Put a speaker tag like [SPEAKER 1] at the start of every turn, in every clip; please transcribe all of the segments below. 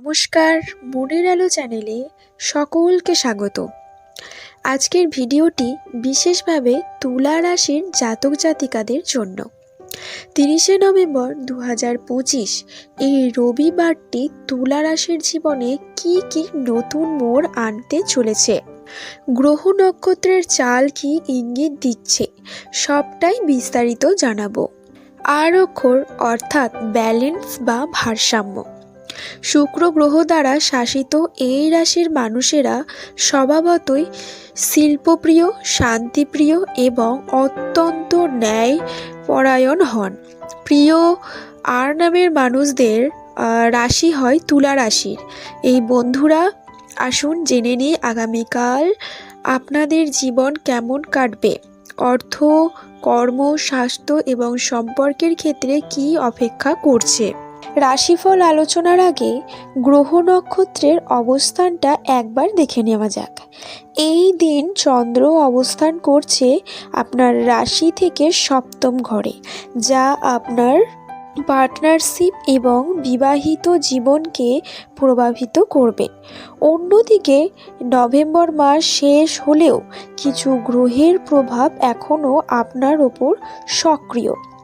[SPEAKER 1] নমস্কার, মনের আলো চ্যানেলে সকলকে স্বাগত। আজকের ভিডিওটি বিশেষভাবে তুলা রাশির জাতক জাতিকাদের জন্য। তিরিশে নভেম্বর দু হাজার পঁচিশ, এই রবিবারটি তুলা রাশির জীবনে কি কি নতুন মোড় আনতে চলেছে? গ্রহ নক্ষত্রের চাল কি ইঙ্গিত দিচ্ছে? সবটাই বিস্তারিত জানাব। আর অক্ষর অর্থাৎ ব্যালেন্স বা ভারসাম্য। শুক্র গ্রহ দ্বারা শাসিত এই রাশির মানুষেরা স্বভাবতই শিল্পপ্রিয়, শান্তিপ্রিয় এবং অত্যন্ত ন্যায় পরায়ণ হন। প্রিয় আর নামের মানুষদের রাশি হয় তুলা রাশির। এই বন্ধুরা, আসুন জেনে নিই আগামীকাল আপনাদের জীবন কেমন কাটবে। অর্থ, কর্ম, স্বাস্থ্য এবং সম্পর্কের ক্ষেত্রে কি অপেক্ষা করছে? রাশিফল আলোচনার আগে গ্রহ নক্ষত্রের অবস্থানটা একবার দেখে নেওয়া যাক। এই দিন চন্দ্র অবস্থান করছে আপনার রাশি থেকে সপ্তম ঘরে, যা আপনার পার্টনারশিপ এবং বিবাহিত জীবনকে প্রভাবিত করবে। অন্যদিকে নভেম্বর মাস শেষ হলেও কিছু গ্রহের প্রভাব এখনও আপনার ওপর সক্রিয়।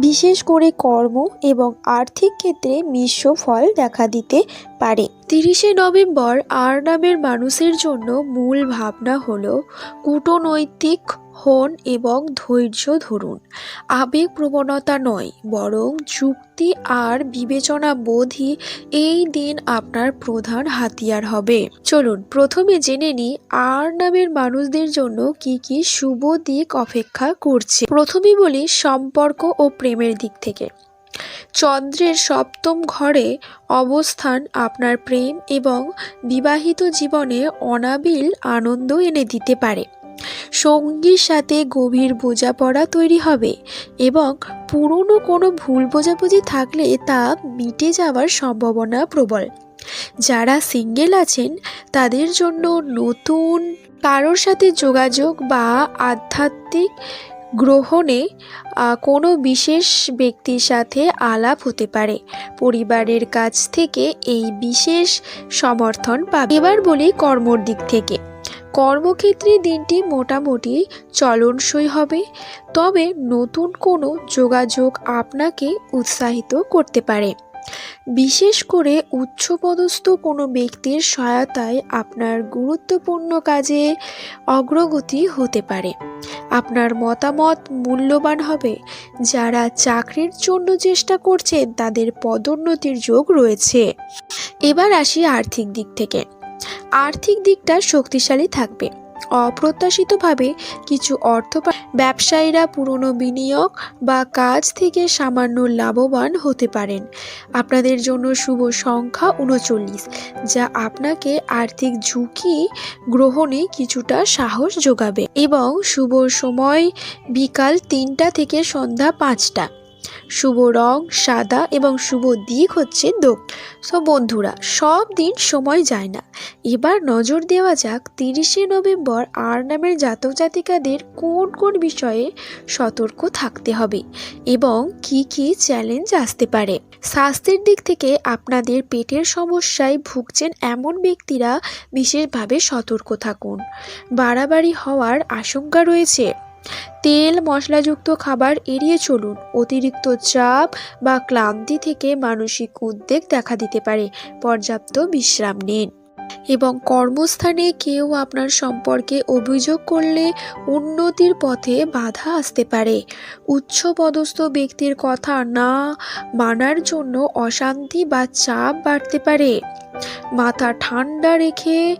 [SPEAKER 1] বিশেষ করে কর্ম এবং আর্থিক ক্ষেত্রে মিশ্র ফল দেখা দিতে পারে। তিরিশে নভেম্বর আর নামের মানুষের জন্য মূল ভাবনা হল কূটনৈতিক হন এবং ধৈর্য ধরুন। আবেগ প্রবণতা নয়, বরং যুক্তি আর বিবেচনা বোধই এই দিন আপনার প্রধান হাতিয়ার হবে। চলুন, প্রথমে জেনে নিই আর নামের মানুষদের জন্য কি কি শুভ দিক অপেক্ষা করছে। প্রথমেই বলি সম্পর্ক ও প্রেমের দিক থেকে। চন্দ্রের সপ্তম ঘরে অবস্থান আপনার প্রেম এবং বিবাহিত জীবনে অনাবিল আনন্দ এনে দিতে পারে। সঙ্গীর সাথে গভীর বোঝাপড়া তৈরি হবে এবং পুরনো কোনো ভুল বোঝাবুঝি থাকলে তা মিটে যাওয়ার সম্ভাবনা প্রবল। যারা সিঙ্গেল আছেন, তাদের জন্য নতুন কারোর সাথে যোগাযোগ বা আধ্যাত্মিক গ্রহণে কোনো বিশেষ ব্যক্তির সাথে আলাপ হতে পারে। পরিবারের কাছ থেকে এই বিশেষ সমর্থন পাবে। এবার বলি কর্মর দিক থেকে। কর্মক্ষেত্রে দিনটি মোটামুটি চলনসই হবে, তবে নতুন কোনো যোগাযোগ আপনাকে উৎসাহিত করতে পারে। বিশেষ করে উচ্চপদস্থ কোনো ব্যক্তির সহায়তায় আপনার গুরুত্বপূর্ণ কাজে অগ্রগতি হতে পারে। আপনার মতামত মূল্যবান হবে, যারা চাকরির জন্য চেষ্টা করছেন তাদের পদোন্নতির যোগ রয়েছে। এবার আসি আর্থিক দিক থেকে। আর্থিক দিকটা শক্তিশালী থাকবে। অপ্রত্যাশিতভাবে কিছু অর্থ ব্যবসায়ীরা পুরনো বিনিয়োগ বা কাজ থেকে সামান্য লাভবান হতে পারেন। আপনাদের জন্য শুভ সংখ্যা উনচল্লিশ, যা আপনাকে আর্থিক ঝুঁকি গ্রহণে কিছুটা সাহস যোগাবে। এবং শুভ সময় বিকাল তিনটা থেকে সন্ধ্যা পাঁচটা। শুভ রং সাদা এবং শুভ দিক হচ্ছে দোক। সো বন্ধুরা, সব দিন সময় যায় না। এবার নজর দেওয়া যাক তিরিশে নভেম্বর আর নামের জাতক জাতিকাদের কোন কোন বিষয়ে সতর্ক থাকতে হবে এবং কি কি চ্যালেঞ্জ আসতে পারে। স্বাস্থ্যের দিক থেকে আপনাদের পেটের সমস্যায় ভুগছেন এমন ব্যক্তিরা বিশেষভাবে সতর্ক থাকুন। বাড়াবাড়ি হওয়ার আশঙ্কা রয়েছে। তেল, মশলাযুক্ত খাবার এড়িয়ে চলুন। অতিরিক্ত চাপ বা ক্লান্তি থেকে মানসিক উদ্বেগ দেখা দিতে পারে। পর্যাপ্ত বিশ্রাম নিন। এবং কর্মস্থানে কেউ আপনার সম্পর্কে অভিযোগ করলে উন্নতির পথে বাধা আসতে পারে। উচ্চপদস্থ ব্যক্তির কথা না মানার জন্য অশান্তি বা চাপ বাড়তে পারে। মাথা ঠান্ডা রেখে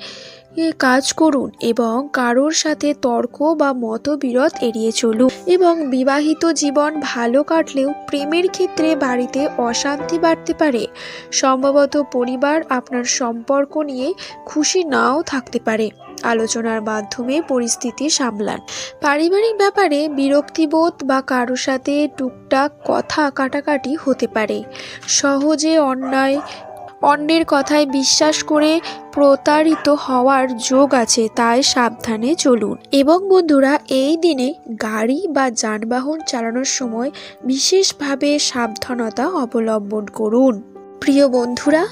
[SPEAKER 1] কাজ করুন এবং কারোর সাথে তর্ক বা মতবিরোধ এড়িয়ে চলুন এবং বিবাহিত জীবন ভালো কাটলেও প্রেমের ক্ষেত্রে বাড়িতে অশান্তি বাড়তে পারে। সম্ভবত পরিবার আপনার সম্পর্ক নিয়ে খুশি নাও থাকতে পারে। আলোচনার মাধ্যমে পরিস্থিতি সামলান। পারিবারিক ব্যাপারে বিরক্তিবোধ বা কারও সাথে টুকটাক কথা কাটাকাটি হতে পারে। সহজে অন্যায় অন্যের কথায় বিশ্বাস করে প্রতারিত হওয়ার যোগ আছে, তাই সাবধানে চলুন। এবং বন্ধুরা, এই দিনে গাড়ি বা যানবাহন চালানোর সময় বিশেষভাবে সাবধানতা অবলম্বন করুন। প্রিয় বন্ধুরা,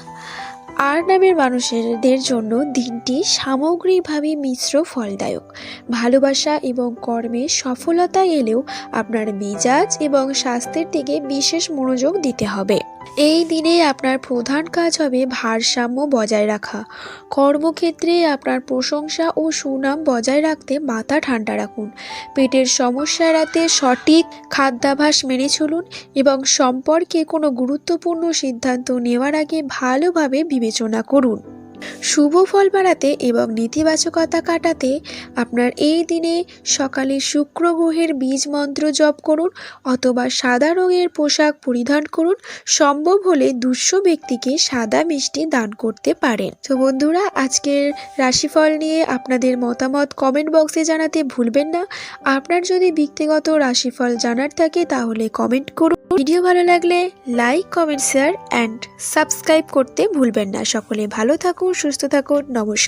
[SPEAKER 1] আর নামের মানুষদের জন্য দিনটি সামগ্রিকভাবে মিশ্র ফলদায়ক। ভালোবাসা এবং কর্মে সফলতা এলেও আপনার মেজাজ এবং স্বাস্থ্যের দিকে বিশেষ মনোযোগ দিতে হবে। এই দিনে আপনার প্রধান কাজ হবে ভারসাম্য বজায় রাখা। কর্মক্ষেত্রে আপনার প্রশংসা ও সুনাম বজায় রাখতে মাথা ঠান্ডা রাখুন। পেটের সমস্যা এড়াতে সঠিক খাদ্যাভাস মেনে চলুন এবং সম্পর্কে কোনো গুরুত্বপূর্ণ সিদ্ধান্ত নেওয়ার আগে ভালোভাবে বিবেচনা করুন। শুভ ফল বাড়াতে এবং নেতিবাচকতা কাটাতে আপনার এই দিনে সকালে শুক্র গ্রহের বীজ মন্ত্র জপ করুন অথবা সাদা রঙের পোশাক পরিধান করুন। সম্ভব হলে দুঃস্থ ব্যক্তিকে সাদা মিষ্টি দান করতে পারেন। তো বন্ধুরা, আজকের রাশিফল নিয়ে আপনাদের মতামত কমেন্ট বক্সে জানাতে ভুলবেন না। আপনার যদি ব্যক্তিগত রাশিফল জানার থাকে তাহলে কমেন্ট করুন। ভিডিও ভালো লাগলে like comment share and subscribe করতে ভুলবেন না। সকলে ভালো থাকুন। সুস্থ থাকুন নমস্কার।